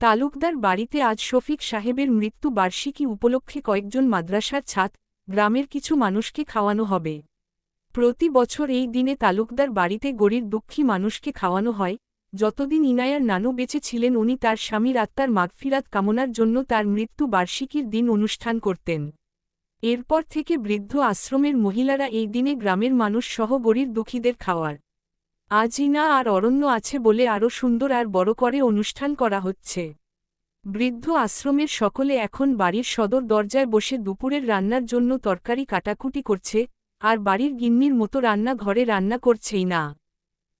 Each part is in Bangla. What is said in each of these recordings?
তালুকদার বাড়িতে আজ শফিক সাহেবের মৃত্যু বার্ষিকী উপলক্ষে কয়েকজন মাদ্রাসার ছাত গ্রামের কিছু মানুষকে খাওয়ানো হবে। প্রতি বছর এই দিনে তালুকদার বাড়িতে গরিব দুঃখী মানুষকে খাওয়ানো হয়। যতদিন ইনায়ার নানু বেঁচে ছিলেন, উনি তার স্বামীর আত্মার মাগফিরাত কামনার জন্য তার মৃত্যু বার্ষিকীর দিন অনুষ্ঠান করতেন। এরপর থেকে বৃদ্ধ আশ্রমের মহিলারা এই দিনে গ্রামের মানুষ সহ গরিব দুঃখীদের খাওয়ার আজ ইনা আর অরণ্য আছে বলে আরও সুন্দর আর বড় করে অনুষ্ঠান করা হচ্ছে। বৃদ্ধ আশ্রমের সকলে এখন বাড়ির সদর দরজায় বসে দুপুরের রান্নার জন্য তরকারি কাটাকুটি করছে, আর বাড়ির গিন্নির মতো রান্না ঘরে রান্না করছেই না।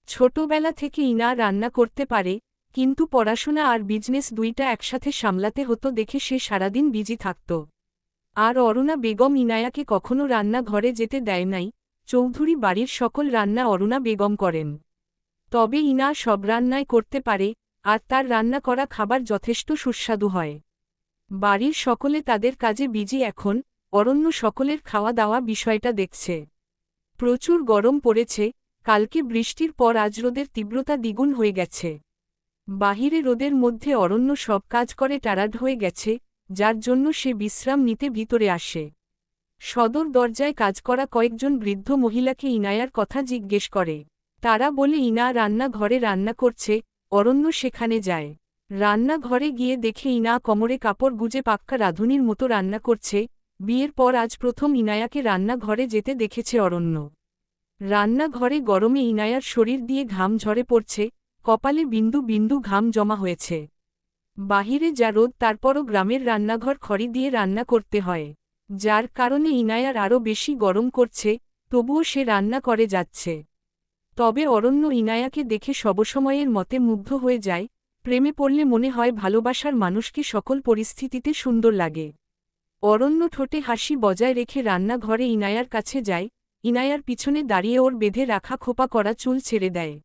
ছোটবেলা থেকে ইনা রান্না করতে পারে, কিন্তু পড়াশোনা আর বিজনেস দুইটা একসাথে সামলাতে হতো দেখে সে সারাদিন বিজি থাকত। আর অরুণা বেগম ইনায়াকে কখনো রান্না ঘরে যেতে দেয় নাই চৌধুরী বাড়ির সকল রান্না অরুণা বেগম করেন। তবে ইনা সব রান্নায় করতে পারে, আর তার রান্না করা খাবার যথেষ্ট সুস্বাদু হয়। বাড়ির সকলে তাদের কাজে বিজি এখন, অরণ্য সকলের খাওয়া দাওয়া বিষয়টা দেখছে। প্রচুর গরম পড়েছে, কালকে বৃষ্টির পর আজ রোদের তীব্রতা দ্বিগুণ হয়ে গেছে। বাহিরে রোদের মধ্যে অরণ্য সব কাজ করে টারাড হয়ে গেছে, যার জন্য সে বিশ্রাম নিতে ভিতরে আসে। সদর দরজায় কাজ করা কয়েকজন বৃদ্ধ মহিলাকে ইনায়ার কথা জিজ্ঞেস করে। তারা বলে, ইনা রান্না ঘরে রান্না করছে, অরণ্য সেখানে যায়। রান্না ঘরে গিয়ে দেখে ইনা কোমরে কাপড় গুজে পাক্কা রাঁধুনির মতো রান্না করছে। বিয়ের পর আজ প্রথম ইনায়াকে রান্না ঘরে যেতে দেখেছে অরণ্য। রান্নাঘরে গরমে ইনায়ার শরীর দিয়ে ঘাম ঝরে পড়ছে, কপালে বিন্দু বিন্দু ঘাম জমা হয়েছে। বাহিরে যা রোদ, তারপরও গ্রামের রান্নাঘর খড়ি দিয়ে রান্না করতে হয়। যার কারণে ইনায়ার আরও বেশি গরম করছে, তবুও সে রান্না করে যাচ্ছে। তবে অরণ্য ইনায়াকে দেখে সবসময়ের মতে মুগ্ধ হয়ে যায়, প্রেমে পড়লে মনে হয় ভালোবাসার মানুষকে সকল পরিস্থিতিতে সুন্দর লাগে। অরণ্য ঠোঁটে হাসি বজায় রেখে রান্নাঘরে ইনায়ার কাছে যায়, ইনায়ার পিছনে দাঁড়িয়ে ওর বেঁধে রাখা খোপা করা চুল ছেড়ে দেয়।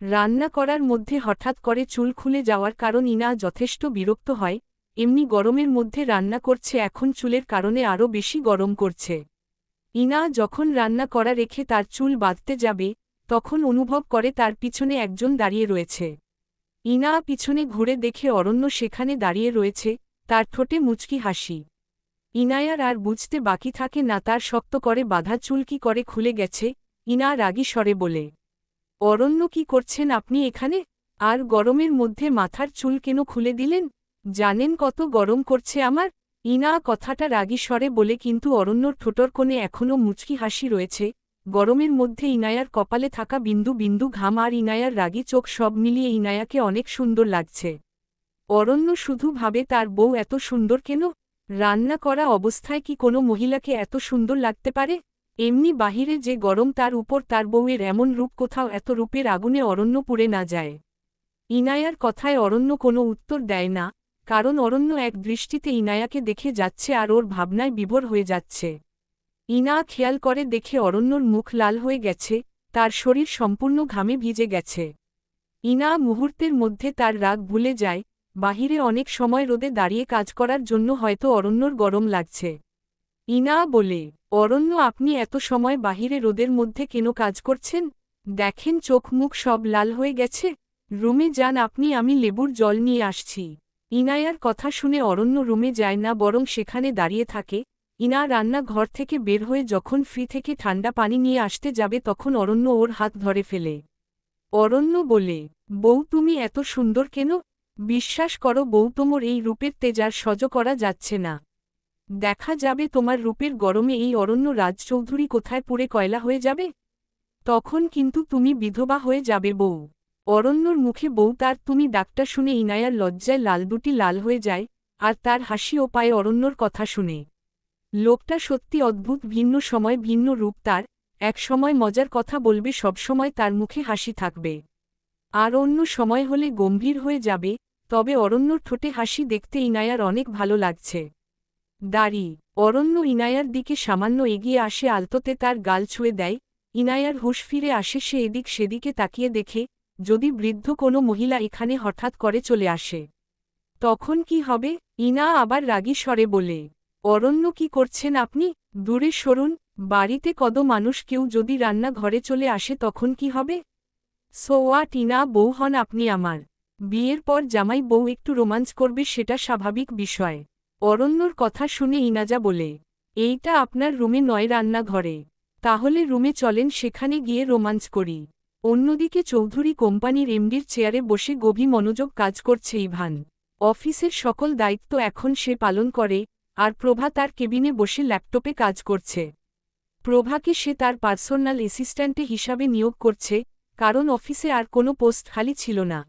রান্না করার মধ্যে হঠাৎ করে চুল খুলে যাওয়ার কারণ ইনা যথেষ্ট বিরক্ত হয় এমনি গরমের মধ্যে রান্না করছে, এখন চুলের কারণে আরও বেশি গরম করছে। ইনা যখন রান্না করা রেখে তার চুল বাঁধতে যাবে, তখন অনুভব করে তার পিছনে একজন দাঁড়িয়ে রয়েছে। ইনা পিছনে ঘুরে দেখে অরণ্য সেখানে দাঁড়িয়ে রয়েছে, তার ঠোঁটে মুচকি হাসি। ইনায়ার আর বুঝতে বাকি থাকে না, তার শক্ত করে বাধা চুল কি করে খুলে গেছে, ইনা রাগী স্বরে বলে। অরণ্য কি করছেন আপনি এখানে? আর গরমের মধ্যে মাথার চুল কেন খুলে দিলেন? জানেন কত গরম করছে আমার? ইনা কথাটা রাগী স্বরে বলে কিন্তু অরণ্যর ঠোঁটর কোণে এখনও মুচকি হাসি রয়েছে। গরমের মধ্যে ইনায়ার কপালে থাকা বিন্দু বিন্দু ঘাম আর ইনায়ার রাগী চোখ সব মিলিয়ে ইনায়াকে অনেক সুন্দর লাগছে। অরণ্য শুধু ভাবে তার বউ এত সুন্দর কেন? রান্না করা অবস্থায় কি কোনো মহিলাকে এত সুন্দর লাগতে পারে? এমনি বাহিরে যে গরম তার উপর তার বউয়ের এমন রূপ কোথাও এত রূপের আগুনে অরণ্য পুড়ে না যায়। ইনায়ার কথায় অরণ্য কোনো উত্তর দেয় না। কারণ অরণ্য এক দৃষ্টিতে ইনায়াকে দেখে যাচ্ছে আর ওর ভাবনায় বিভোর হয়ে যাচ্ছে। ইনা খেয়াল করে দেখে অরণ্যর মুখ লাল হয়ে গেছে, তার শরীর সম্পূর্ণ ঘামে ভিজে গেছে। ইনা মুহূর্তের মধ্যে তার রাগ ভুলে যায়, বাহিরে অনেক সময় রোদে দাঁড়িয়ে কাজ করার জন্য হয়তো অরণ্যর গরম লাগছে। ইনা বলে, অরণ্য, আপনি এত সময় বাহিরে রোদের মধ্যে কেন কাজ করছেন? দেখেন চোখ মুখ সব লাল হয়ে গেছে। রুমে যান আপনি, আমি লেবুর জল নিয়ে আসছি। ইনায়ার কথা শুনে অরণ্য রুমে যায় না বরং সেখানে দাঁড়িয়ে থাকে। ইনা রান্না ঘর থেকে বের হয়ে যখন ফ্রি থেকে ঠান্ডা পানি নিয়ে আসতে যাবে তখন অরণ্য ওর হাত ধরে ফেলে। অরণ্য বলে, বউ, তুমি এত সুন্দর কেন? বিশ্বাস করো বউ, তোমার এই রূপের তেজার সজ করা যাচ্ছে না। দেখা যাবে তোমার রূপের গরমে এই অরণ্য রাজচৌধুরী কোথায় পুড়ে কয়লা হয়ে যাবে? তখন কিন্তু তুমি বিধবা হয়ে যাবে বউ। অরণ্যর মুখে বউ তার, তুমি ডাকটা শুনে ইনায়ার লজ্জায় লাল দুটি লাল হয়ে যায়, আর তার হাসি ও পায়ে অরণ্যর কথা শুনে। লোকটা সত্যি অদ্ভুত, ভিন্ন সময় ভিন্ন রূপ তার, এক সময় মজার কথা বলবে সবসময় তার মুখে হাসি থাকবে। আর অন্য সময় হলে গম্ভীর হয়ে যাবে, তবে অরণ্যর ঠোঁটে হাসি দেখতে ইনায়ার অনেক ভালো লাগছে। দাড়ি, অরণ্য ইনায়ার দিকে সামান্য এগিয়ে আসে, আলতোতে তার গাল ছুঁয়ে দেয়, ইনায়ার হুশ ফিরে আসে, সে এদিক সেদিকে তাকিয়ে দেখে যদি বৃদ্ধ কোনো মহিলা এখানে হঠাৎ করে চলে আসে, তখন কি হবে? ইনা আবার রাগী স্বরে বলে, অরণ্য কি করছেন আপনি? দূরে সরুন, বাড়িতে কদ মানুষ? কেউ যদি রান্না ঘরে চলে আসে তখন কি হবে? সোয়া টিনা বউ হন আপনি আমার। বিয়ের পর জামাই বউ একটু রোমাঞ্চ করবে সেটা স্বাভাবিক বিষয়। অরণ্যর কথা শুনে ইনাজা বলে, এইটা আপনার রুমে নয় রান্নাঘরে। তাহলে রুমে চলেন, সেখানে গিয়ে রোমাঞ্চ করি। অন্যদিকে চৌধুরী কোম্পানির এমডির চেয়ারে বসে গভীর মনোযোগ কাজ করছে ইভান। অফিসের সকল দায়িত্ব এখন সে পালন করে, আর প্রভা তার কেবিনে বসে ল্যাপটপে কাজ করছে। প্রভাকে সে তার পার্সোনাল অ্যাসিস্ট্যান্টে হিসাবে নিয়োগ করছে, কারণ অফিসে আর কোনো পোস্ট খালি ছিল না।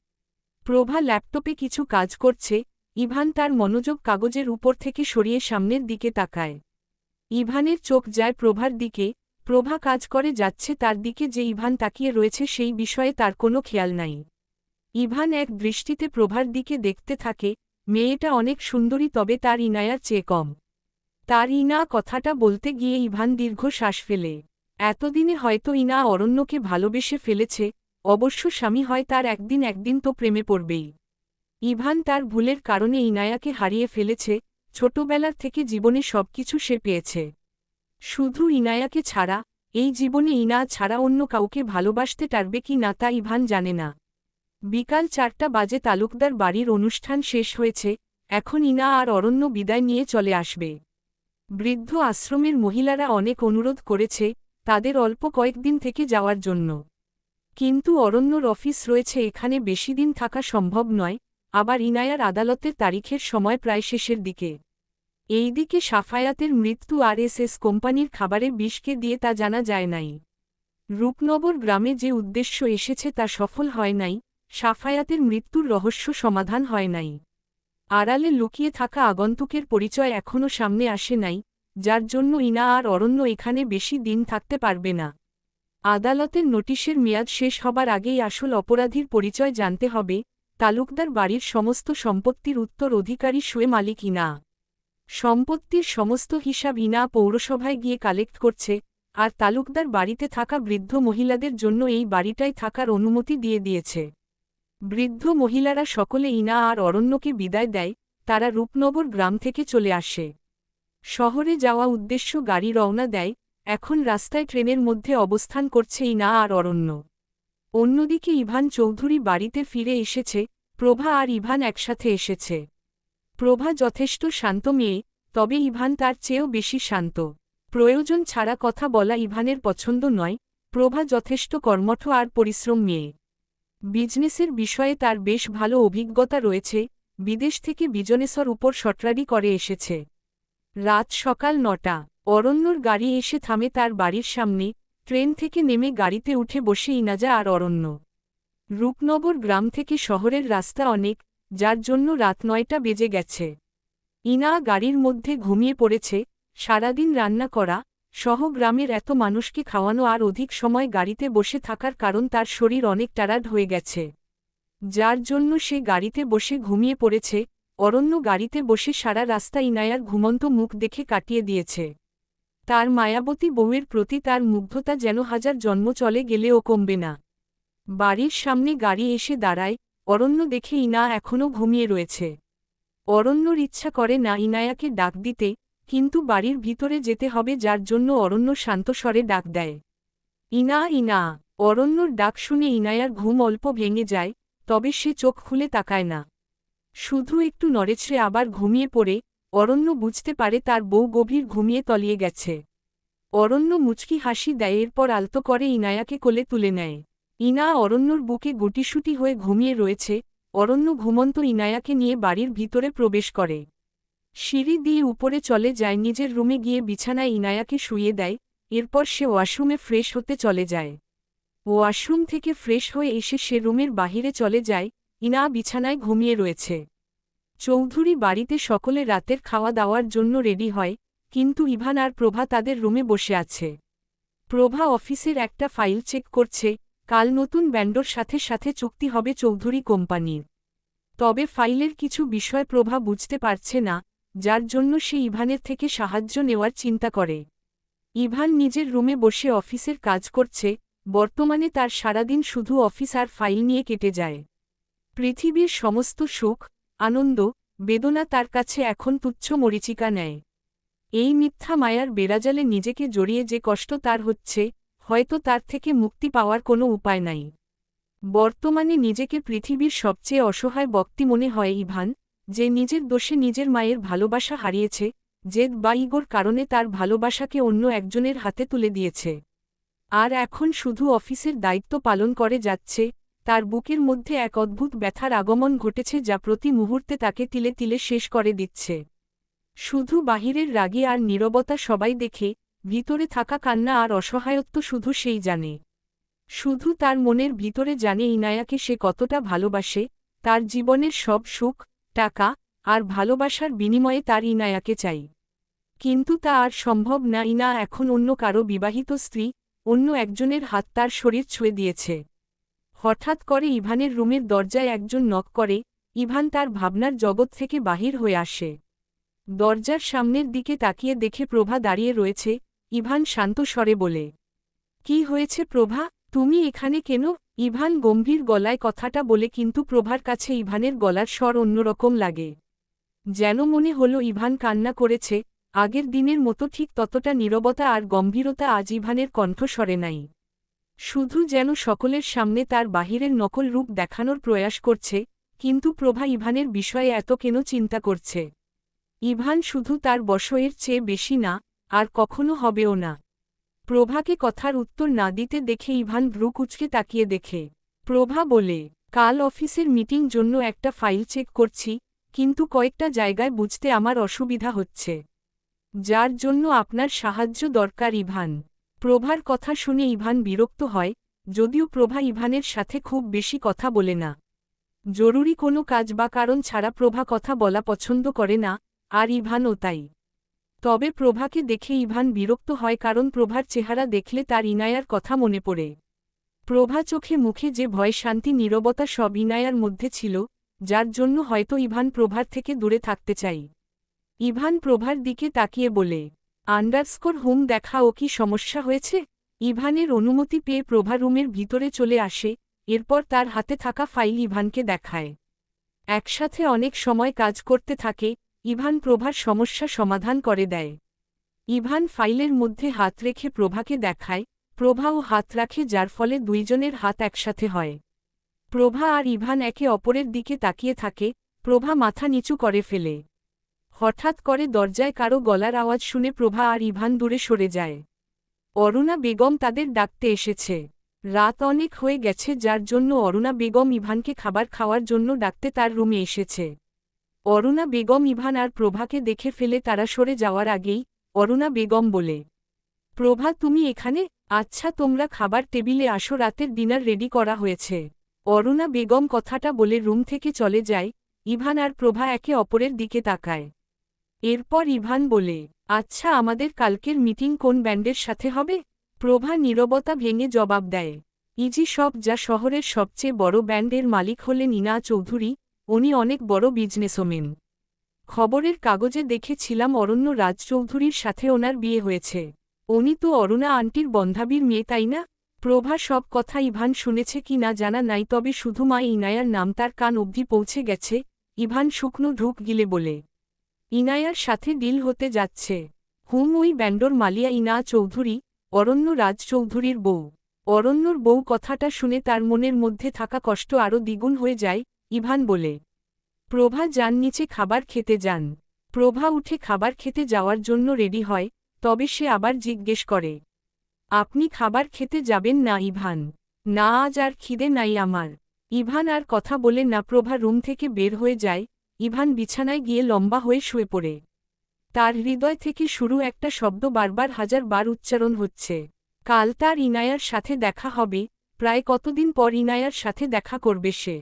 প্রভা ল্যাপটপে কিছু কাজ করছে, ইভান তার মনোযোগ কাগজের উপর থেকে সরিয়ে সামনের দিকে তাকায়। ইভানের চোখ যায় প্রভার দিকে প্রভা কাজ করে যাচ্ছে তার দিকে যে ইভান তাকিয়ে রয়েছে সেই বিষয়ে তার কোনো খেয়াল নাই। ইভান এক দৃষ্টিতে প্রভার দিকে দেখতে থাকে, মেয়েটা অনেক সুন্দরী তবে তার ইনায়ার চেয়ে কম। তার ইনা কথাটা বলতে গিয়ে ইভান দীর্ঘ শ্বাস ফেলে। এতদিনে হয়তো ইনা অরণ্যকে ভালোবেসে ফেলেছে, অবশ্য স্বামী হয় তার একদিন একদিন তো প্রেমে পড়বেই। ইভান তার ভুলের কারণে ইনায়াকে হারিয়ে ফেলেছে, ছোটবেলার থেকে জীবনে সবকিছু সে পেয়েছে। শুধু ইনায়াকে ছাড়া, এই জীবনে ইনা ছাড়া অন্য কাউকে ভালোবাসতে পারবে কি না তা ইভান জানে না। বিকাল চারটা বাজে তালুকদার বাড়ির অনুষ্ঠান শেষ হয়েছে, এখন ইনা আর অরণ্য বিদায় নিয়ে চলে আসবে। বৃদ্ধ আশ্রমের মহিলারা অনেক অনুরোধ করেছে, তাদের অল্প কয়েকদিন থেকে যাওয়ার জন্য। কিন্তু অরণ্যর অফিস রয়েছে এখানে বেশি দিন থাকা সম্ভব নয়, আবার ইনায়ার আদালতের তারিখের সময় প্রায় শেষের দিকে। এইদিকে সাফায়াতের মৃত্যু আরএসএস কোম্পানির খাবারে বিষকে দিয়ে তা জানা যায় নাই। রূপনগর গ্রামে যে উদ্দেশ্য এসেছে তা সফল হয় নাই, সাফায়াতের মৃত্যুর রহস্য সমাধান হয় নাই। আড়ালে লুকিয়ে থাকা আগন্তুকের পরিচয় এখনও সামনে আসে নাই, যার জন্য ইনা আর অরণ্য এখানে বেশি দিন থাকতে পারবে না। আদালতের নোটিশের মেয়াদ শেষ হবার আগেই আসল অপরাধীর পরিচয় জানতে হবে, তালুকদার বাড়ির সমস্ত সম্পত্তির উত্তর অধিকারী শুয়ে মালিক ইনা। সম্পত্তির সমস্ত হিসাব ইনা পৌরসভায় গিয়ে কালেক্ট করছে, আর তালুকদার বাড়িতে থাকা বৃদ্ধ মহিলাদের জন্য এই বাড়িটাই থাকার অনুমতি দিয়ে দিয়েছে। বৃদ্ধ মহিলারা সকলে ইনা আর অরণ্যকে বিদায় দেয়, তারা রূপনগর গ্রাম থেকে চলে আসে। শহরে যাওয়া উদ্দেশ্য গাড়ি রওনা দেয়, এখন রাস্তায় ট্রেনের মধ্যে অবস্থান করছে ইনা আর অরণ্য। অন্যদিকে ইভান চৌধুরী বাড়িতে ফিরে এসেছে, প্রভা আর ইভান একসাথে এসেছে। প্রভা যথেষ্ট শান্ত মেয়ে, তবে ইভান তার চেয়েও বেশি শান্ত। প্রয়োজন ছাড়া কথা বলা ইভানের পছন্দ নয়, প্রভা যথেষ্ট কর্মঠ আর পরিশ্রম মেয়ে। বিজনেসের বিষয়ে তার বেশ ভালো অভিজ্ঞতা রয়েছে, বিদেশ থেকে বিজনেসর উপর সটরারি করে এসেছে। রাত সকাল নটা, অরণ্যর গাড়ি এসে থামে তার বাড়ির সামনে, ট্রেন থেকে নেমে গাড়িতে উঠে বসে ইনাজা আর অরণ্য। রূপনগর গ্রাম থেকে শহরের রাস্তা অনেক যার জন্য রাত নয়টা বেজে গেছে। ইনা গাড়ির মধ্যে ঘুমিয়ে পড়েছে, সারাদিন রান্না করা, সহ গ্রামের এত মানুষকে খাওয়ানো আর অধিক সময় গাড়িতে বসে থাকার কারণ তার শরীর অনেক টারাড হয়ে গেছে। যার জন্য সে গাড়িতে বসে ঘুমিয়ে পড়েছে, অরণ্য গাড়িতে বসে সারা রাস্তা ইনায়ার ঘুমন্ত মুখ দেখে কাটিয়ে দিয়েছে। তার মায়াবতী বউয়ের প্রতি তার মুগ্ধতা যেন হাজার জন্ম চলে গেলেও কমবে না। বাড়ির সামনে গাড়ি এসে দাঁড়ায় অরণ্য দেখে ইনা এখনও ঘুমিয়ে রয়েছে। অরণ্যর ইচ্ছা করে না ইনায়াকে ডাক দিতে, কিন্তু বাড়ির ভিতরে যেতে হবে যার জন্য অরণ্য শান্তস্বরে ডাক দেয়। ইনা ইনা, অরণ্যর ডাক শুনে ইনায়ার ঘুম অল্প ভেঙে যায়, তবে সে চোখ খুলে তাকায় না। শুধু একটু নড়েছড়ে আবার ঘুমিয়ে পড়ে, অরণ্য বুঝতে পারে তার বউ গভীর ঘুমিয়ে তলিয়ে গেছে। অরণ্য মুচকি হাসি দেয়, এরপর আলতো করে ইনায়াকে কোলে তুলে নেয়। ইনা অরণ্যর বুকে গুটিসুটি হয়ে ঘুমিয়ে রয়েছে, অরণ্য ঘুমন্ত ইনায়াকে নিয়ে বাড়ির ভিতরে প্রবেশ করে। সিঁড়ি দিয়ে উপরে চলে যায়, নিজের রুমে গিয়ে বিছানায় ইনায়াকে শুয়ে দেয়, এরপর সে ওয়াশরুমে ফ্রেশ হতে চলে যায়। ওয়াশরুম থেকে ফ্রেশ হয়ে এসে সে রুমের বাহিরে চলে যায়, ইনা বিছানায় ঘুমিয়ে রয়েছে। চৌধুরী বাড়িতে সকলে রাতের খাওয়া দাওয়ার জন্য রেডি হয়, কিন্তু ইভান আর প্রভা তাদের রুমে বসে আছে। প্রভা অফিসের একটা ফাইল চেক করছে কাল নতুন ব্যান্ডর সাথে সাথে চুক্তি হবে চৌধুরী কোম্পানির। তবে ফাইলের কিছু বিষয় প্রভা বুঝতে পারছে না, যার জন্য সে ইভানের থেকে সাহায্য নেওয়ার চিন্তা করে। ইভান নিজের রুমে বসে অফিসের কাজ করছে, বর্তমানে তার সারাদিন শুধু অফিস আর ফাইল নিয়ে কেটে যায়। পৃথিবীর সমস্ত সুখ, আনন্দ, বেদনা তার কাছে এখন তুচ্ছ মরিচিকা নেয়। এই মিথ্যা মায়ার বেড়াজালে নিজেকে জড়িয়ে যে কষ্ট তার হচ্ছে হয়তো তার থেকে মুক্তি পাওয়ার কোনো উপায় নাই। বর্তমানে নিজেকে পৃথিবীর সবচেয়ে অসহায় ব্যক্তি মনে হয় ইভান, যে নিজের দোষে নিজের মায়ের ভালোবাসা হারিয়েছে, জেদ বা ইগোর কারণে তার ভালোবাসাকে অন্য একজনের হাতে তুলে দিয়েছে। আর এখন শুধু অফিসের দায়িত্ব পালন করে যাচ্ছে, তার বুকের মধ্যে এক অদ্ভুত ব্যথার আগমন ঘটেছে যা প্রতি মুহূর্তে তাকে তিলে তিলে শেষ করে দিচ্ছে। শুধু বাহিরের রাগী আর নীরবতা সবাই দেখে ভিতরে থাকা কান্না আর অসহায়ত্ব শুধু সেই জানে। শুধু তার মনের ভিতরে জানে ইনায়াকে সে কতটা ভালোবাসে, তার জীবনের সব সুখ, টাকা আর ভালোবাসার বিনিময়ে তার ইনায়াকে চাই। কিন্তু তা আর সম্ভব না, ইনা এখন অন্য কারও বিবাহিত স্ত্রী, অন্য একজনের হাত তার শরীর ছুঁয়ে দিয়েছে। হঠাৎ করে ইভানের রুমের দরজায় একজন নক করে, ইভান তার ভাবনার জগৎ থেকে বাহির হয়ে আসে। দরজার সামনের দিকে তাকিয়ে দেখে প্রভা দাঁড়িয়ে রয়েছে ইভান শান্ত স্বরে বলে, কি হয়েছে প্রভা? তুমি এখানে কেন? ইভান গম্ভীর গলায় কথাটা বলে, কিন্তু প্রভার কাছে ইভানের গলার স্বর অন্যরকম লাগে। যেন মনে হল ইভান কান্না করেছে, আগের দিনের মতো ঠিক ততটা নীরবতা আর গম্ভীরতা আজ ইভানের কণ্ঠস্বরে নাই। শুধু যেন সকলের সামনে তার বাহিরের নকল রূপ দেখানোর প্রয়াস করছে, কিন্তু প্রভা ইভানের বিষয়ে এত কেন চিন্তা করছে? ইভান শুধু তার বশয়ের চেয়ে বেশি না আর কখনো হবেও না। প্রভাকে কথার উত্তর না দিতে দেখে ইভান ভ্রু কুচকে তাকিয়ে দেখে। প্রভা বলে, কাল অফিসের মিটিং জন্য একটা ফাইল চেক করছি, কিন্তু কয়েকটা জায়গায় বুঝতে আমার অসুবিধা হচ্ছে। যার জন্য আপনার সাহায্য দরকার ইভান। প্রভার কথা শুনে ইভান বিরক্ত হয়, যদিও প্রভা ইভানের সাথে খুব বেশি কথা বলে না। জরুরি কোনো কাজ বা কারণ ছাড়া প্রভা কথা বলা পছন্দ করে না, আর ইভানও তাই। তবে প্রভাকে দেখে ইভান বিরক্ত হয় কারণ প্রভার চেহারা দেখলে তার ইনায়ার কথা মনে পড়ে। প্রভা চোখে মুখে যে ভয় শান্তি নীরবতা সব ইনায়ার মধ্যে ছিল, যার জন্য হয়তো ইভান প্রভার থেকে দূরে থাকতে চাই। ইভান প্রভার দিকে তাকিয়ে বলে, আন্ডারস্কোর হোম দেখা ও কি সমস্যা হয়েছে? ইভানের অনুমতি পেয়ে প্রভা রুমের ভিতরে চলে আসে, এরপর তার হাতে থাকা ফাইল ইভানকে দেখায়। একসাথে অনেক সময় কাজ করতে থাকে ইভান প্রভার সমস্যা সমাধান করে দেয়। ইভান ফাইলের মধ্যে হাত রেখে প্রভাকে দেখায় প্রভাও হাত রাখে যার ফলে দুইজনের হাত একসাথে হয়। প্রভা আর ইভান একে অপরের দিকে তাকিয়ে থাকে, প্রভা মাথা নিচু করে ফেলে। হঠাৎ করে দরজায় কারও গলার আওয়াজ শুনে প্রভা আর ইভান দূরে সরে যায়। অরুণা বেগম তাদের ডাকতে এসেছে। রাত অনেক হয়ে গেছে যার জন্য অরুণা বেগম ইভানকে খাবার খাওয়ার জন্য ডাকতে তার রুমে এসেছে। অরুণা বেগম ইভান আর প্রভাকে দেখে ফেলে তারা সরে যাওয়ার আগেই অরুণা বেগম বলে, প্রভা, তুমি এখানে? আচ্ছা তোমরা খাবার টেবিলে আসো, রাতের ডিনার রেডি করা হয়েছে। অরুণা বেগম কথাটা বলে রুম থেকে চলে যায়। ইভান আর প্রভা একে অপরের দিকে তাকায়। এরপর ইভান বলে আচ্ছা আমাদের কালকের মিটিং কোন ব্যান্ডের সাথে হবে? প্রভা নীরবতা ভেঙে জবাব দেয়, ইজি সব, যা শহরের সবচেয়ে বড় ব্যান্ডের মালিক হলেন ইনা চৌধুরী উনি অনেক বড় বিজনেসওমেন খবরের কাগজে দেখেছিলাম অরণ্য রাজচৌধুরীর সাথে ওনার বিয়ে হয়েছে। উনি তো অরুণা আন্টির বন্ধাবীর মেয়ে, তাই না? প্রভা সব কথা ইভান শুনেছে কি না জানা নাই, তবে শুধু মা ইনায়ার নাম তার কান অবধি পৌঁছে গেছে, ইভান শুকনো ঢুক গিলে বলে। ইনায়ার সাথে ডিল হতে যাচ্ছে। হুম, ওই ব্যান্ডর মালিয়া ইনা চৌধুরী, অরণ্য রাজ চৌধুরীর বউ। অরণ্যর বউ কথাটা শুনে তার মনের মধ্যে থাকা কষ্ট আরও দ্বিগুণ হয়ে যায় ইভান বলে, প্রভা যান নিচে খাবার খেতে যান। প্রভা উঠে খাবার খেতে যাওয়ার জন্য রেডি হয়, তবে সে আবার জিজ্ঞেস করে, আপনি খাবার খেতে যাবেন না ইভান? না, আজ আর খিদে নাই আমার ইভান আর কথা বলে না, প্রভা রুম থেকে বের হয়ে যায়। ইভান বিছানায় গিয়ে লম্বা হয়ে শুয়ে পড়ে। তার হৃদয় থেকে শুরু একটা শব্দ বারবার হাজার বার উচ্চারণ হচ্ছে। কাল তার ইনায়ার সাথে দেখা হবে, প্রায় কতদিন পর ইনায়ার সাথে দেখা করবে সে?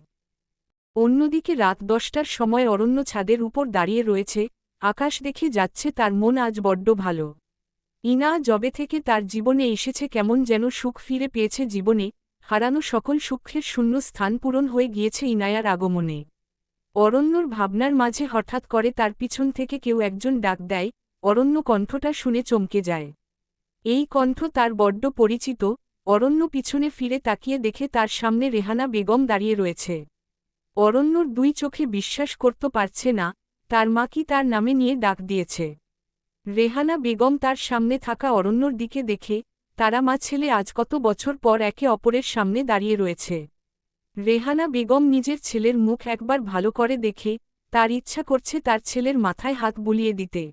অন্যদিকে রাত দশটার সময় অরণ্য ছাদের উপর দাঁড়িয়ে রয়েছে, আকাশ দেখে যাচ্ছে তার মন আজ বড্ড ভালো। ইনা জবে থেকে তার জীবনে এসেছে কেমন যেন সুখ ফিরে পেয়েছে জীবনে, হারানো সকল সুখের শূন্য স্থান পূরণ হয়ে গিয়েছে ইনায়ার আগমনে। অরণ্যর ভাবনার মাঝে হঠাৎ করে তার পিছন থেকে কেউ একজন ডাক দেয়, অরণ্য কণ্ঠটা শুনে চমকে যায়। এই কণ্ঠ তার বড্ড পরিচিত, অরণ্য পিছনে ফিরে তাকিয়ে দেখে তার সামনে রেহানা বেগম দাঁড়িয়ে রয়েছে। অরণ্যর দুই চোখে বিশ্বাস করতে পারছে না, তার মা কি তার নামে নিয়ে ডাক দিয়েছে। রেহানা বেগম তার সামনে থাকা অরণ্যর দিকে দেখে, তারা মা ছেলে আজ কত বছর পর একে অপরের সামনে দাঁড়িয়ে রয়েছে। রেহানা বেগম নিজের ছেলের মুখ একবার ভালো করে দেখে, তার ইচ্ছা করছে তার ছেলের মাথায় হাত বুলিয়ে দিতে।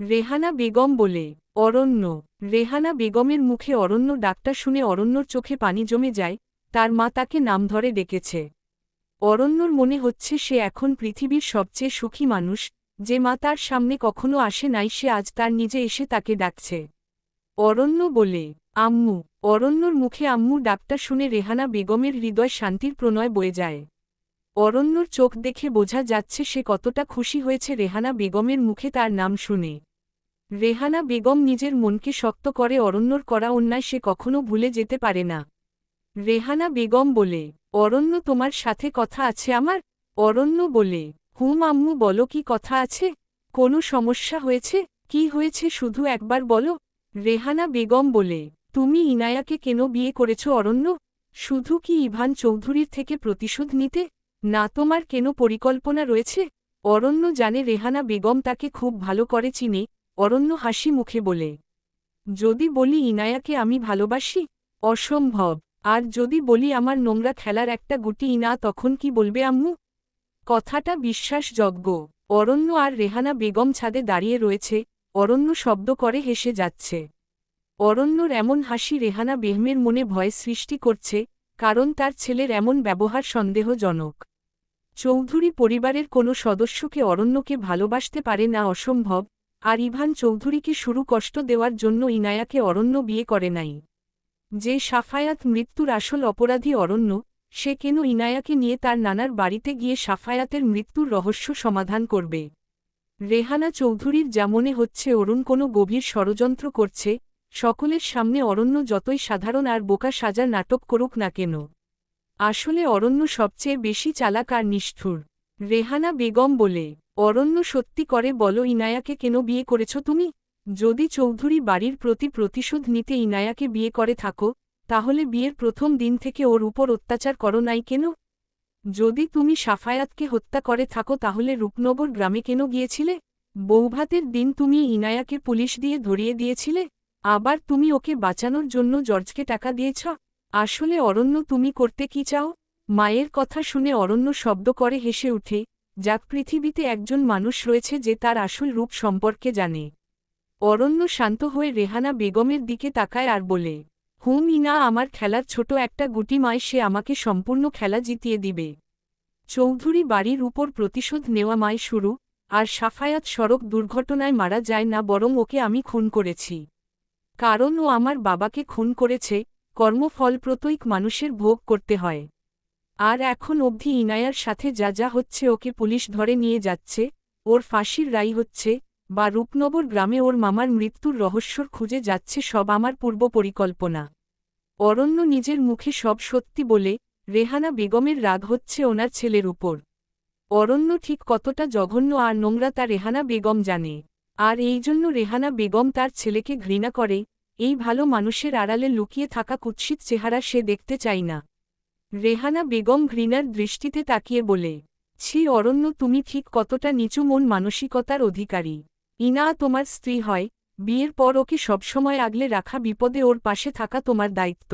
রেহানা বেগম বলে, অরণ্য। রেহানা বেগমের মুখে অরণ্য ডাকটা শুনে অরণ্যর চোখে পানি জমে যায়, তার মা তাকে নাম ধরে ডেকেছে। অরণ্যর মনে হচ্ছে সে এখন পৃথিবীর সবচেয়ে সুখী মানুষ, যে মা তার সামনে কখনো আসে নাই, সে আজ তার নিজে এসে তাকে ডাকছে। অরণ্য বলে, আম্মু, অরণ্যর মুখে আম্মু ডাকটা শুনে রেহানা বেগমের হৃদয় শান্তির প্রণয় বয়ে যায়। অরণ্যর চোখ দেখে বোঝা যাচ্ছে সে কতটা খুশি হয়েছে রেহানা বেগমের মুখে তার নাম শুনে। রেহানা বেগম নিজের মনকে শক্ত করে অরণ্যর করা অন্যায় সে কখনো ভুলে যেতে পারে না। রেহানা বেগম বলে, অরণ্য তোমার সাথে কথা আছে আমার? অরণ্য বলে, হুম আম্মু, বলো কি কথা আছে? কোনো সমস্যা হয়েছে? কি হয়েছে? শুধু একবার বলো। রেহানা বেগম বলে, তুমি ইনায়াকে কেন বিয়ে করেছ অরণ্য? শুধু কি ইভান চৌধুরীর থেকে প্রতিশোধ নিতে? না তোমার কেন পরিকল্পনা রয়েছে? অরণ্য জানে রেহানা বেগম তাকে খুব ভালো করে চিনে। অরণ্য হাসি মুখে বলে, যদি বলি ইনায়াকে আমি ভালোবাসি, অসম্ভব। আর যদি বলি আমার নোংরা খেলার একটা গুটি ইনা তখন কি বলবে আম্মু? কথাটা বিশ্বাসযোগ্য। অরণ্য আর রেহানা বেগম ছাদে দাঁড়িয়ে রয়েছে, অরণ্য শব্দ করে হেসে যাচ্ছে। অরণ্যর এমন হাসি রেহানা বেহমের মনে ভয় সৃষ্টি করছে, কারণ তার ছেলের এমন ব্যবহার সন্দেহজনক। চৌধুরী পরিবারের কোনো সদস্যকে অরণ্যকে ভালোবাসতে পারে না অসম্ভব, আর ইভান চৌধুরীকে শুরু কষ্ট দেওয়ার জন্য ইনায়াকে অরণ্য বিয়ে করে নাই। যে সাফায়াত মৃত্যুর আসল অপরাধী অরণ্য, সে কেন ইনায়াকে নিয়ে তার নানার বাড়িতে গিয়ে সাফায়াতের মৃত্যুর রহস্য সমাধান করবে? রেহানা চৌধুরীর যা মনে হচ্ছে অরুণ কোনো গভীর ষড়যন্ত্র করছে, সকলের সামনে অরণ্য যতই সাধারণ আর বোকা সাজার নাটক করুক না কেন। আসলে অরণ্য সবচেয়ে বেশি চালাক আর নিষ্ঠুর। রেহানা বেগম বলে, অরণ্য সত্যি করে বলো ইনায়াকে কেন বিয়ে করেছ তুমি? যদি চৌধুরী বাড়ির প্রতি প্রতিশোধ নিতে ইনায়াকে বিয়ে করে থাকো, তাহলে বিয়ের প্রথম দিন থেকে ওর উপর অত্যাচার করো নাই কেন? যদি তুমি সাফায়াতকে হত্যা করে থাকো তাহলে রূপনগর গ্রামে কেন গিয়েছিলে? বৌভাতের দিন তুমি ইনায়াকে পুলিশ দিয়ে ধরিয়ে দিয়েছিলে, আবার তুমি ওকে বাঁচানোর জন্য জর্জকে টাকা দিয়েছ? আসলে অরণ্য তুমি করতে কি চাও? মায়ের কথা শুনে অরণ্য শব্দ করে হেসে উঠে, যাক পৃথিবীতে একজন মানুষ রয়েছে যে তার আসল রূপ সম্পর্কে জানে। অরণ্য শান্ত হয়ে রেহানা বেগমের দিকে তাকায় আর বলে, হুম, ইনা, আমার খেলার ছোট একটা গুটি মায় সে আমাকে সম্পূর্ণ খেলা জিতিয়ে দিবে। চৌধুরী বাড়ির উপর প্রতিশোধ নেওয়া মায় শুরু, আর সাফায়াত সড়ক দুর্ঘটনায় মারা যায় না, বরং ওকে আমি খুন করেছি। কারণ ও আমার বাবাকে খুন করেছে, কর্মফলপ্রতৈক মানুষের ভোগ করতে হয়। আর এখন অবধি ইনায়ার সাথে যা যা হচ্ছে ওকে পুলিশ ধরে নিয়ে যাচ্ছে, ওর ফাঁসির রাই হচ্ছে বা রূপনগর গ্রামে ওর মামার মৃত্যুর রহস্যর খুঁজে যাচ্ছে সব আমার পূর্ব পরিকল্পনা। অরণ্য নিজের মুখে সব সত্যি বলে, রেহানা বেগমের রাগ হচ্ছে ওনার ছেলের উপর। অরণ্য ঠিক কতটা জঘন্য আর নোংরা তা রেহানা বেগম জানে। আর এই জন্য রেহানা বেগম তার ছেলেকে ঘৃণা করে, এই ভালো মানুষের আড়ালে লুকিয়ে থাকা কুৎসিত চেহারা সে দেখতে চাই না। রেহানা বেগম ঘৃণার দৃষ্টিতে তাকিয়ে বলে, ছি অরণ্য তুমি ঠিক কতটা নিচু মন মানসিকতার অধিকারী। ইনা তোমার স্ত্রী হয়, বিয়ের পর ওকে সবসময় আগলে রাখা বিপদে ওর পাশে থাকা তোমার দায়িত্ব।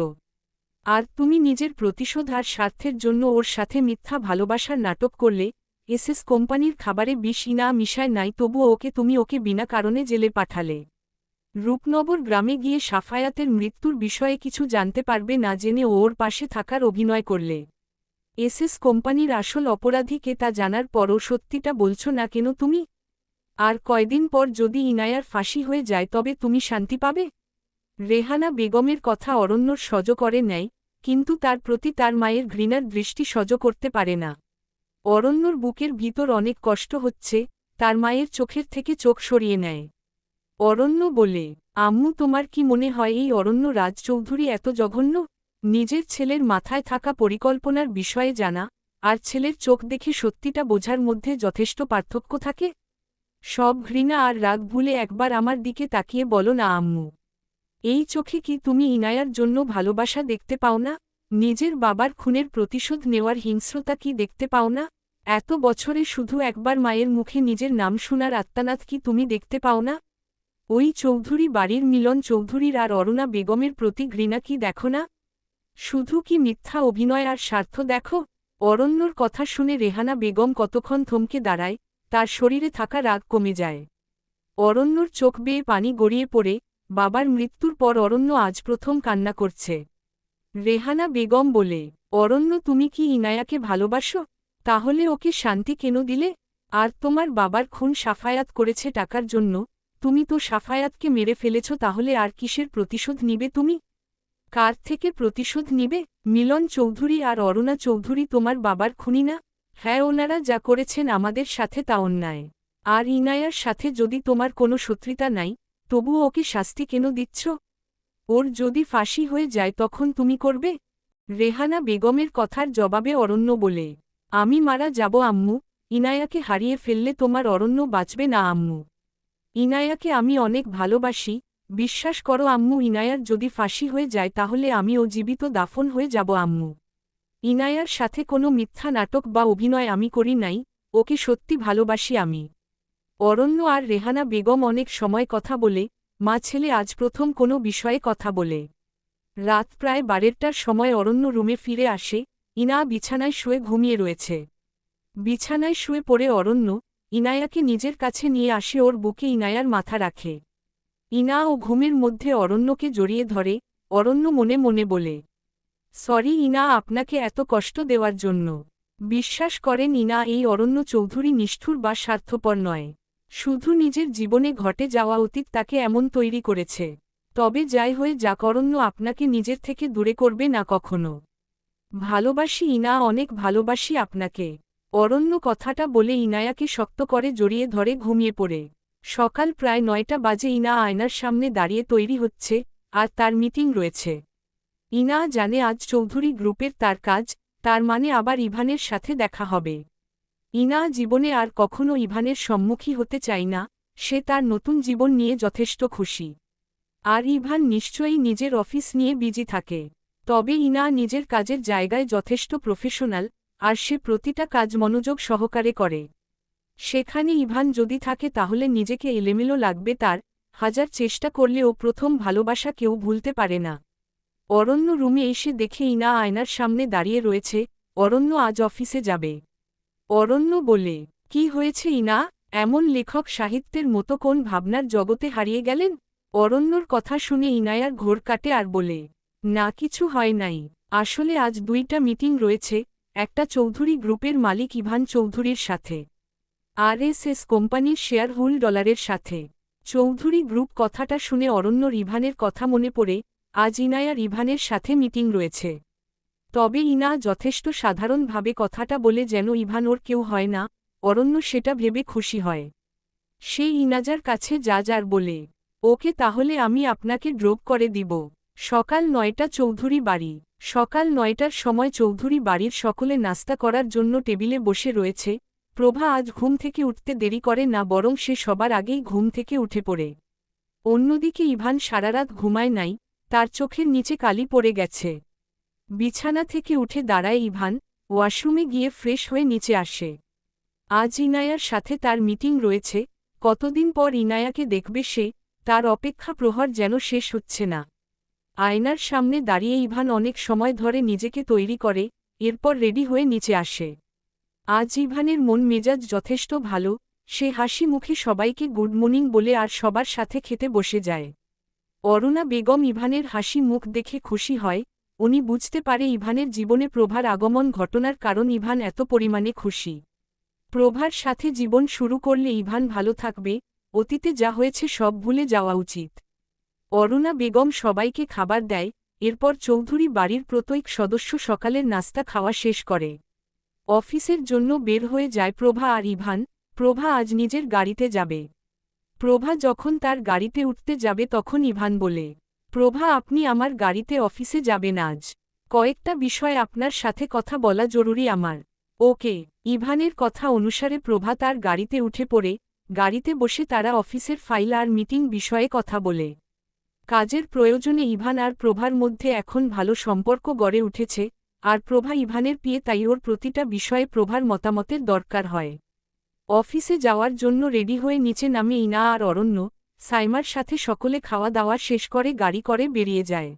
আর তুমি নিজের প্রতিশোধ আর স্বার্থের জন্য ওর সাথে মিথ্যা ভালোবাসার নাটক করলে, এসএস কোম্পানির খাবারে বিষ ইনা মিশায় নাই তবুও ওকে তুমি ওকে বিনা কারণে জেলে পাঠালে। রূপনগর গ্রামে গিয়ে সাফায়াতের মৃত্যুর বিষয়ে কিছু জানতে পারবে না জেনে ওর পাশে থাকার অভিনয় করলে। এসএস কোম্পানির আসল অপরাধী কে তা জানার পরও সত্যিটা বলছ না কেন তুমি? আর কয়দিন পর যদি ইনায়ার ফাঁসি হয়ে যায় তবে তুমি শান্তি পাবে? রেহানা বেগমের কথা অরণ্যর সজ করে নেয়, কিন্তু তার প্রতি তার মায়ের ঘৃণার দৃষ্টি সজ করতে পারে না। অরণ্যর বুকের ভিতর অনেক কষ্ট হচ্ছে, তার মায়ের চোখের থেকে চোখ সরিয়ে নেয়। অরণ্য বলে, আম্মু, তোমার কি মনে হয় এই অরণ্য রাজচৌধুরী এত জঘন্য? নিজের ছেলের মাথায় থাকা পরিকল্পনার বিষয়ে জানা, আর ছেলের চোখ দেখে সত্যিটা বোঝার মধ্যে যথেষ্ট পার্থক্য থাকে? সব ঘৃণা আর রাগ ভুলে একবার আমার দিকে তাকিয়ে বলো না, আম্মু। এই চোখে কি তুমি ইনায়ার জন্য ভালোবাসা দেখতে পাও না? নিজের বাবার খুনের প্রতিশোধ নেওয়ার হিংস্রতা কি দেখতে পাও না? এত বছরে শুধু একবার মায়ের মুখে নিজের নাম শোনার আত্মানাথ কি তুমি দেখতে পাও না? ওই চৌধুরী বাড়ির মিলন চৌধুরীর আর অরুণা বেগমের প্রতি ঘৃণা কি দেখো না? শুধু কি মিথ্যা অভিনয় আর স্বার্থ দেখো? অরণ্যর কথা শুনে রেহানা বেগম কতক্ষণ থমকে দাঁড়ায়? তার শরীরে থাকা রাগ কমে যায়। অরণ্যর চোখ বেয়ে পানি গড়িয়ে পড়ে, বাবার মৃত্যুর পর অরণ্য আজ প্রথম কান্না করছে। রেহানা বেগম বলে, অরণ্য, তুমি কি ইনায়াকে ভালোবাসো? তাহলে ওকে শান্তি কেন দিলে? আর তোমার বাবার খুন সাফায়াত করেছে টাকার জন্য। তুমি তো সাফায়াতকে মেরে ফেলেছ, তাহলে আর কিসের প্রতিশোধ নিবে তুমি? কার থেকে প্রতিশোধ নিবে? মিলন চৌধুরী আর অরুণা চৌধুরী তোমার বাবার খুনি না? হ্যাঁ ওনারা যা করেছেন আমাদের সাথে তা অন্যায়। আর ইনায়ার সাথে যদি তোমার কোনো শত্রুতা নাই তবু ওকে শাস্তি কেন দিচ্ছ? ওর যদি ফাঁসি হয়ে যায় তখন তুমি করবে? রেহানা বেগমের কথার জবাবে অরণ্য বলে, আমি মারা যাব, আম্মু। ইনায়াকে হারিয়ে ফেললে তোমার অরণ্য বাঁচবে না, আম্মু। ইনায়াকে আমি অনেক ভালোবাসি। বিশ্বাস করো, আম্মু, ইনায়ার যদি ফাঁসি হয়ে যায় তাহলে আমি ও জীবিত দাফন হয়ে যাব, আম্মু। ইনায়ার সাথে কোনো মিথ্যা নাটক বা অভিনয় আমি করি নাই, ওকে সত্যি ভালোবাসি আমি। অরণ্য আর রেহানা বেগম অনেক সময় কথা বলে, মা ছেলে আজ প্রথম কোনো বিষয়ে কথা বলে। রাত প্রায় বারেরটার সময় অরণ্য রুমে ফিরে আসে, ইনা বিছানায় শুয়ে ঘুমিয়ে রয়েছে। বিছানায় শুয়ে পড়ে অরণ্য, ইনায়াকে নিজের কাছে নিয়ে আসে ওর বুকে ইনায়ার মাথা রাখে। ইনা ও ঘুমের মধ্যে অরণ্যকে জড়িয়ে ধরে, অরণ্য মনে মনে বলে সরি ইনা, আপনাকে এত কষ্ট দেওয়ার জন্য। বিশ্বাস করেন ইনা, এই অরণ্য চৌধুরী নিষ্ঠুর বা স্বার্থপর নয়। শুধু নিজের জীবনে ঘটে যাওয়া অতীত তাকে এমন তৈরি করেছে। তবে যাই হয়ে যাক অরণ্য আপনাকে নিজের থেকে দূরে করবে না কখনো। ভালোবাসি ইনা, অনেক ভালোবাসি আপনাকে। অরণ্য কথাটা বলে ইনায়াকে শক্ত করে জড়িয়ে ধরে ঘুমিয়ে পড়ে। সকাল প্রায় নয়টা বাজে ইনা আয়নার সামনে দাঁড়িয়ে তৈরি হচ্ছে, আর তার মিটিং রয়েছে। ইনা জানে আজ চৌধুরী গ্রুপের তার কাজ, তার মানে আবার ইভানের সাথে দেখা হবে। ইনা জীবনে আর কখনো ইভানের সম্মুখী হতে চাই না, সে তার নতুন জীবন নিয়ে যথেষ্ট খুশি। আর ইভান নিশ্চয়ই নিজের অফিস নিয়ে বিজি থাকে। তবে ইনা নিজের কাজের জায়গায় যথেষ্ট প্রফেশনাল, আর সে প্রতিটা কাজ মনোযোগ সহকারে করে। সেখানে ইভান যদি থাকে তাহলে নিজেকে এলেমেলো লাগবে তার, হাজার চেষ্টা করলেও প্রথম ভালোবাসা কেউ ভুলতে পারে না। অরণ্য রুমে এসে দেখে ইনা আয়নার সামনে দাঁড়িয়ে রয়েছে, অরণ্য আজ অফিসে যাবে। অরণ্য বলে, কি হয়েছে ইনা? এমন লেখক সাহিত্যের মতো কোন ভাবনার জগতে হারিয়ে গেলেন? অরণ্যর কথা শুনে ইনায়ার ঘোর কাটে আর বলে, না, কিছু হয় নাই। আসলে আজ দুইটা মিটিং রয়েছে, একটা চৌধুরী গ্রুপের মালিক ইভান চৌধুরীর সাথে, আরএসএস কোম্পানির শেয়ার হুল ডলারের সাথে। চৌধুরী গ্রুপ কথাটা শুনে অরণ্য রিভানের কথা মনে পড়ে আজ ইনায়ার ইভানের সাথে মিটিং রয়েছে। তবে ইনা যথেষ্ট সাধারণভাবে কথাটা বলে যেন ইভান ওর কেউ হয় না, অরণ্য সেটা ভেবে খুশি হয়। সে ইনাজার কাছে যা যার বলে, ওকে তাহলে আমি আপনাকে ড্রপ করে দিব। সকাল নয়টা চৌধুরী বাড়ি, সকাল নয়টার সময় চৌধুরী বাড়ির সকলে নাস্তা করার জন্য টেবিলে বসে রয়েছে। প্রভা আজ ঘুম থেকে উঠতে দেরি করে না, বরং সে সবার আগেই ঘুম থেকে উঠে পড়ে। অন্যদিকে ইভান সারারাত ঘুমায় নাই তার চোখের নিচে কালি পড়ে গেছে। বিছানা থেকে উঠে দাঁড়ায় ইভান, ওয়াশরুমে গিয়ে ফ্রেশ হয়ে নিচে আসে। আজ ইনায়ার সাথে তার মিটিং রয়েছে, কতদিন পর ইনায়াকে দেখবে সে, তার অপেক্ষা প্রহর যেন শেষ হচ্ছে না। আয়নার সামনে দাঁড়িয়ে ইভান অনেক সময় ধরে নিজেকে তৈরি করে, এরপর রেডি হয়ে নিচে আসে। আজ ইভানের মন মেজাজ যথেষ্ট ভালো, সে হাসি মুখে সবাইকে গুড মর্নিং বলে আর সবার সাথে খেতে বসে যায়। অরুণা বেগম ইভানের হাসি মুখ দেখে খুশি হয়, উনি বুঝতে পারে ইভানের জীবনে প্রভার আগমন ঘটনার কারণ ইভান এত পরিমাণে খুশি। প্রভার সাথে জীবন শুরু করলে ইভান ভালো থাকবে, অতীতে যা হয়েছে সব ভুলে যাওয়া উচিত। অরুণা বেগম সবাইকে খাবার দেয়, এরপর চৌধুরী বাড়ির প্রত্যেক সদস্য সকালের নাস্তা খাওয়া শেষ করে। অফিসের জন্য বের হয়ে যায় প্রভা আর ইভান, প্রভা আজ নিজের গাড়িতে যাবে। প্রভা যখন তার গাড়িতে উঠতে যাবে তখন ইভান বলে, প্রভা, আপনি আমার গাড়িতে অফিসে যাবেন আজ। কয়েকটা বিষয় আপনার সাথে কথা বলা জরুরি আমার। ওকে, ইভানের কথা অনুসারে প্রভা তার গাড়িতে উঠে পড়ে, গাড়িতে বসে তারা অফিসের ফাইল আর মিটিং বিষয়ে কথা বলে। কাজের প্রয়োজনে ইভান আর প্রভার মধ্যে এখন ভালো সম্পর্ক গড়ে উঠেছে, আর প্রভা ইভানের পিয়ে তাই ওর প্রতিটা বিষয়ে প্রভার মতামতের দরকার হয়। অফিসে যাওয়ার জন্য রেডি হয়ে নিচে নামে ইনা আর অরণ্য, সাইমার সাথে সকলে খাওয়া দাওয়া শেষ করে গাড়ি করে বেরিয়ে যায়।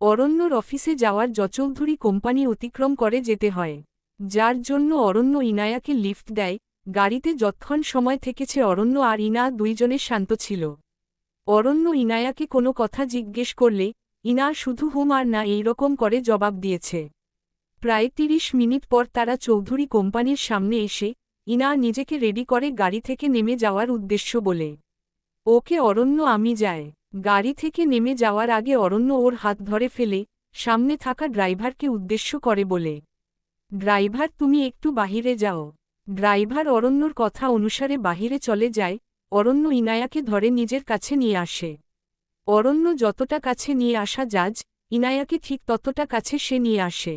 অরণ্যর অফিসে যাওয়ার যচৌধুরী কোম্পানি অতিক্রম করে যেতে হয়। যার জন্য অরণ্য ইনায়াকে লিফট দেয়, গাড়িতে যৎক্ষণ সময় থেকেছে অরণ্য আর ইনা দুইজনের শান্ত ছিল। অরণ্য ইনায়াকে কোনো কথা জিজ্ঞেস করলে, ইনা শুধু হুম আর না এইরকম করে জবাব দিয়েছে। প্রায় তিরিশ মিনিট পর তারা চৌধুরী কোম্পানির সামনে এসে ইনা নিজেকে রেডি করে গাড়ি থেকে নেমে যাওয়ার উদ্দেশ্য বলে। ওকে অরণ্য আমি যায় গাড়ি থেকে নেমে যাওয়ার আগে অরণ্য ওর হাত ধরে ফেলে, সামনে থাকা ড্রাইভারকে উদ্দেশ্য করে বলে, ড্রাইভার, তুমি একটু বাহিরে যাও। ড্রাইভার অরণ্যর কথা অনুসারে বাহিরে চলে যায়। অরণ্য ইনায়াকে ধরে নিজের কাছে নিয়ে আসে। অরণ্য যতটা কাছে নিয়ে আসা যাজ ইনায়াকে ঠিক ততটা কাছে সে নিয়ে আসে।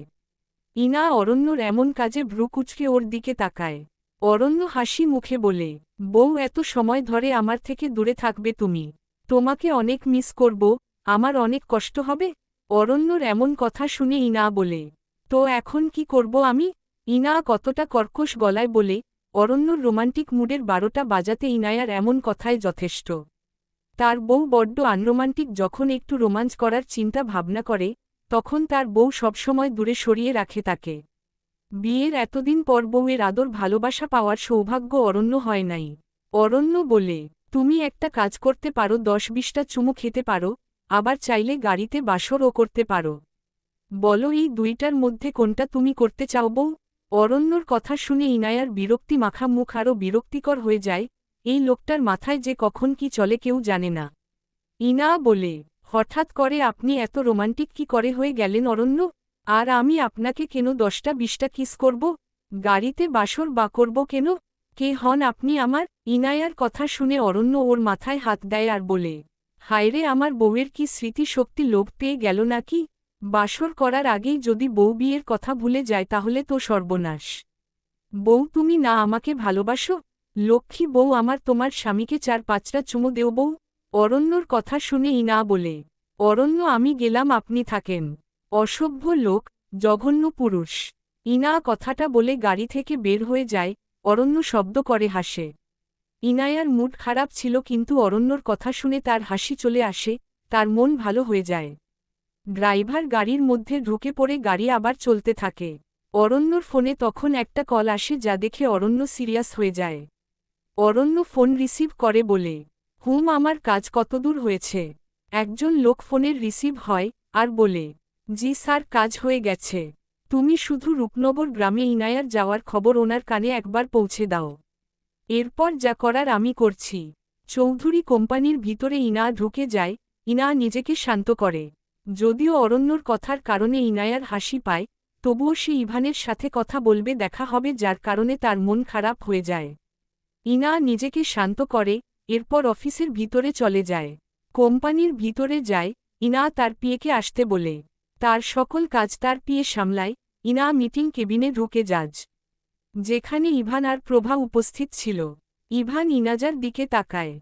ইনা অরণ্যর এমন কাজে ভ্রু কুচকে ওর দিকে তাকায়। অরণ্য হাসি মুখে বলে, বউ, এত সময় ধরে আমার থেকে দূরে থাকবে তুমি। তোমাকে অনেক মিস করব, আমার অনেক কষ্ট হবে। অরণ্যর এমন কথা শুনে ইনা বলে, তো এখন কি করব আমি? ইনা কতটা কর্কশ গলায় বলে, অরণ্যর রোমান্টিক মুডের বারোটা বাজাতে ইনায়ার এমন কথায় যথেষ্ট। তার বউ বড্ড আনরোমান্টিক, যখন একটু রোমাঞ্চ করার চিন্তা ভাবনা করে, তখন তার বউ সবসময় দূরে সরিয়ে রাখে তাকে। বিয়ের এতদিন পর বউয়ের আদর ভালোবাসা পাওয়ার সৌভাগ্য অরণ্য হয় নাই। অরণ্য বলে, তুমি একটা কাজ করতে পারো, দশ বিশটা চুমু খেতে পারো, আবার চাইলে গাড়িতে বাসরও করতে পারো। বলো এই দুইটার মধ্যে কোনটা তুমি করতে চাও বউ? অরণ্যর কথা শুনে ইনায়ার বিরক্তি মাখা মুখ আরও বিরক্তিকর হয়ে যায়, এই লোকটার মাথায় যে কখন কি চলে কেউ জানে না। ইনা বলে, হঠাৎ করে আপনি এত রোমান্টিক কি করে হয়ে গেলেন অরণ্য? আর আমি আপনাকে কেন দশটা বিশটা কিস করব? গাড়িতে বাসর বা করব কেন? কে হন আপনি আমার? ইনায়ার কথা শুনে অরণ্য ওর মাথায় হাত দেয় আর বলে, হায়রে, আমার বউয়ের কি স্মৃতিশক্তি লোভ পেয়ে গেল নাকি? বাসর করার আগেই যদি বউ বিয়ের কথা ভুলে যায় তাহলে তো সর্বনাশ। বউ, তুমি না আমাকে ভালোবাসো? লক্ষ্মী বউ, আমার তোমার স্বামীকে চার পাঁচটা চুমো দেও বউ? অরণ্যর কথা শুনে ইনা বলে, অরণ্য, আমি গেলাম, আপনি থাকেন। অসভ্য লোক, জঘন্য পুরুষ। ইনা কথাটা বলে গাড়ি থেকে বের হয়ে যায়, অরণ্য শব্দ করে হাসে। ইনায়ার মুড খারাপ ছিল কিন্তু অরণ্যর কথা শুনে তার হাসি চলে আসে, তার মন ভালো হয়ে যায়। ড্রাইভার গাড়ির মধ্যে ঢুকে পড়ে গাড়ি আবার চলতে থাকে। অরণ্যর ফোনে তখন একটা কল আসে যা দেখে অরণ্য সিরিয়াস হয়ে যায়। অরণ্য ফোন রিসিভ করে বলে, হুম, আমার কাজ কতদূর হয়েছে? একজন লোক ফোনের রিসিভ হয়, আর বলে জি স্যার, কাজ হয়ে গেছে। তুমি শুধু রূপনগর গ্রামে ইনায়ার যাওয়ার খবর ওনার কানে একবার পৌঁছে দাও। এরপর যা করার আমি করছি। চৌধুরী কোম্পানির ভিতরে ইনা ঢুকে যায়, ইনা নিজেকে শান্ত করে। যদিও অরণ্যর কথার কারণে ইনায়ার হাসি পায়, তবুও সে ইভানের সাথে কথা বলবে, দেখা হবে যার কারণে তার মন খারাপ হয়ে যায়। ইনা নিজেকে শান্ত করে, এরপর অফিসের ভিতরে চলে যায়। কোম্পানির ভিতরে যায়, ইনা তার পিয়েকে আসতে বলে। তার সকল কাজ তার পিয়ে সামলায়, ইনা মিটিং কেবিনে ঢুকে যাজ যেখানে ইভান আর প্রভা উপস্থিত ছিল। ইভান ইনাজার দিকে তাকায়।